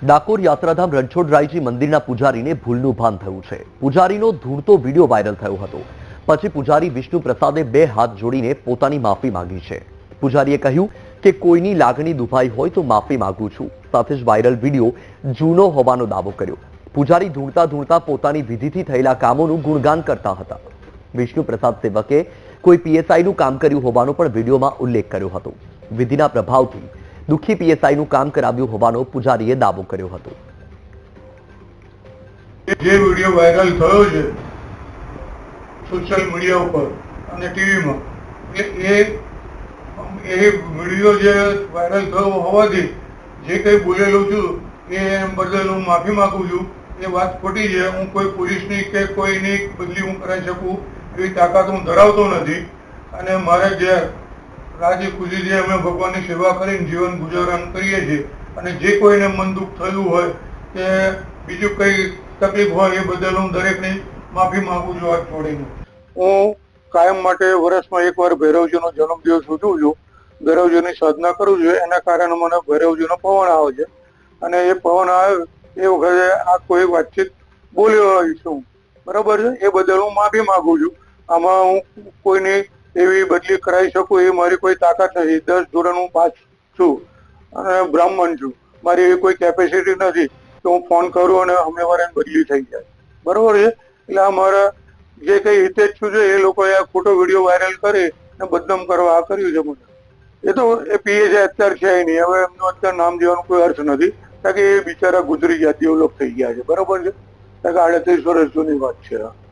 ડાકોર યાત્રાધામ રણછોડરાયજી મંદિરના પૂજારીને ભૂલનું ભાન થયું છે. પૂજારીનો ધૂળતો વીડિયો વાયરલ થયો હતો. પછી પૂજારી વિષ્ણુ પ્રસાદે બે હાથ જોડીને પોતાની માફી માંગી છે. પૂજારીએ કહ્યું કે, કોઈની લાગણી દુભાઈ હોય તો માફી માંગુ છું. સાથે જ વાયરલ વીડિયો જૂનો હોવાનો દાવો કર્યો. પૂજારી ધૂળતા ધૂળતા પોતાની વિધિથી થયેલા કામોનું ગુણગાન કરતા હતા. વિષ્ણુ પ્રસાદ સેવકે કોઈ પીએસઆઈનું કામ કર્યું હોવાનો પણ વિડીયોમાં ઉલ્લેખ કર્યો હતો. વિધિના પ્રભાવથી દુઃખી પીએસઆઈનું કામ કરાવ્યું હોવાનો પૂજારીએ દાવો કર્યો હતો. જે વીડિયો વાયરલ થયો છે, સોશિયલ મીડિયા ઉપર અને ટીવીમાં, એ એ વીડિયો જે વાયરલ થયો હોવાથી જે કંઈ બોલેલું છું, એ એમ બદલ હું માફી માગું છું. એ વાત ખોટી છે. હું કોઈ પોલીસની કે કોઈની બદલી હું કરાવી શકું એવી તાકાત હું ધરાવતો નથી. અને મારે જે રાજી ખુશીથી અમે ભગવાનની સેવા કરીને જીવન ગુજારણ કરીએ છીએ. અને જે કોઈને મન દુઃખ થયું હોય, કે બીજું કંઈ તકલીફ હોય, એ બદલ હું દરેકની માફી માંગુ છું હાથ છોડીને હું કાયમ માટે વર્ષમાં એકવાર ભૈરવજીનો જન્મદિવસ ઉજવું છું. ભૈરવજીની સાધના કરું છું, એના કારણે મને ભૈરવજીનો પવન આવે છે. અને એ પવન આવે, એ વખતે આ કોઈ વાતચીત બોલ્યો છું. બરાબર છે? એ બદલ હું માફી માગું છું. આમાં હું કોઈની એવી બદલી કરાવી શકું એ મારી કોઈ તાકાત નથી. દસ ધોરણ હું પાસ છું અને બ્રાહ્મણ છું. મારી એવી કોઈ કેપેસિટી નથી કે હું ફોન કરું અને અમે એને બદલી થઈ જાય. બરોબર છે? એટલે આ મારા જે કઈ હિતેચ્છુ છે એ લોકોએ આ ખોટો વીડિયો વાયરલ કરી અને બદનામ કરવા આ કર્યું છે મને. એ તો એ પીએ છે, અત્યારે છે નહીં. હવે એમનું અત્યારે નામ દેવાનો કોઈ અર્થ નથી. કારણ કે એ બિચારા ગુજરી ગયા ડેવલપ થઈ ગયા છે. બરોબર છે? કારણ કે આડત્રીસ વર્ષ જૂની વાત છે.